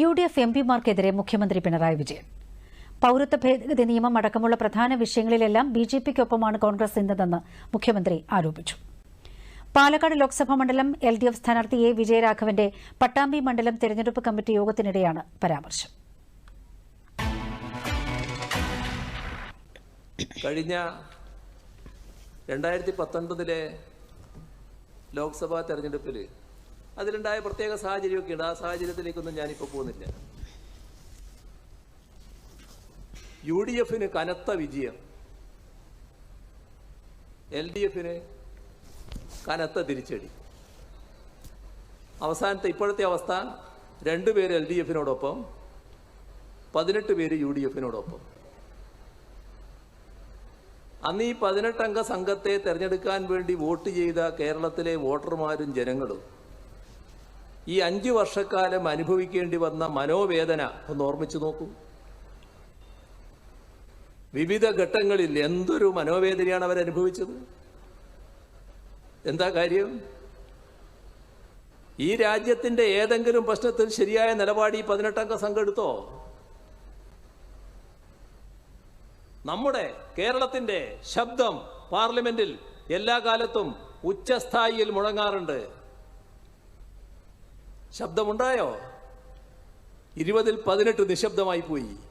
U D F M പിമാർക്കെതിരെ മുഖ്യമന്ത്രി പിണറായി വിജയൻ. പൌരത്വ ഭേദഗതി നിയമം അടക്കമുള്ള പ്രധാന വിഷയങ്ങളിലെല്ലാം ബി ജെ പിക്കൊപ്പമാണ് കോൺഗ്രസ് ഇന്നതെന്ന് മുഖ്യമന്ത്രി ആരോപിച്ചു. പാലക്കാട് ലോക്സഭാ മണ്ഡലം എൽ ഡി എഫ് സ്ഥാനാർത്ഥി എ വിജയരാഘവന്റെ പട്ടാമ്പി മണ്ഡലം തെരഞ്ഞെടുപ്പ് കമ്മിറ്റി യോഗത്തിനിടെയാണ് പരാമർശം. കഴിഞ്ഞ രണ്ടായിരത്തി പത്തൊൻപതിലെ ലോക്സഭാ തെരഞ്ഞെടുപ്പിൽ അതിലുണ്ടായ പ്രത്യേക സാഹചര്യമൊക്കെ ഉണ്ട് ആ സാഹചര്യത്തിലേക്കൊന്നും ഞാനിപ്പോൾ പോകുന്നില്ല. യു ഡി എഫിന് കനത്ത വിജയം. എൽ ഡി എഫിന് കനത്ത തിരിച്ചടി. അവസാനത്തെ ഇപ്പോഴത്തെ അവസ്ഥ രണ്ടുപേര് എൽ ഡി എഫിനോടൊപ്പം പതിനെട്ട് പേര് യു ഡി എഫിനോടൊപ്പം അന്ന് ഈ പതിനെട്ടംഗ സംഘത്തെ തെരഞ്ഞെടുക്കാൻ വേണ്ടി വോട്ട് ചെയ്ത കേരളത്തിലെ വോട്ടർമാരും ജനങ്ങളും ഈ അഞ്ചു വർഷക്കാലം അനുഭവിക്കേണ്ടി വന്ന മനോവേദന ഒന്ന് ഓർമ്മിച്ചു നോക്കൂ. വിവിധ ഘട്ടങ്ങളിൽ എന്തൊരു മനോവേദനയാണ് അവരനുഭവിച്ചത്? എന്താ കാര്യം? ഈ രാജ്യത്തിന്റെ ഏതെങ്കിലും പ്രശ്നത്തിൽ ശരിയായ നിലപാട് ഈ പതിനെട്ടംഗ സംഘം എടുത്തോ? നമ്മുടെ കേരളത്തിന്റെ ശബ്ദം പാർലമെന്റിൽ എല്ലാ കാലത്തും ഉച്ചസ്ഥായിയിൽ മുഴങ്ങാറുണ്ട്. ശബ്ദമുണ്ടായോ? ഇരുപതിൽ പതിനെട്ട് നിശബ്ദമായി പോയി.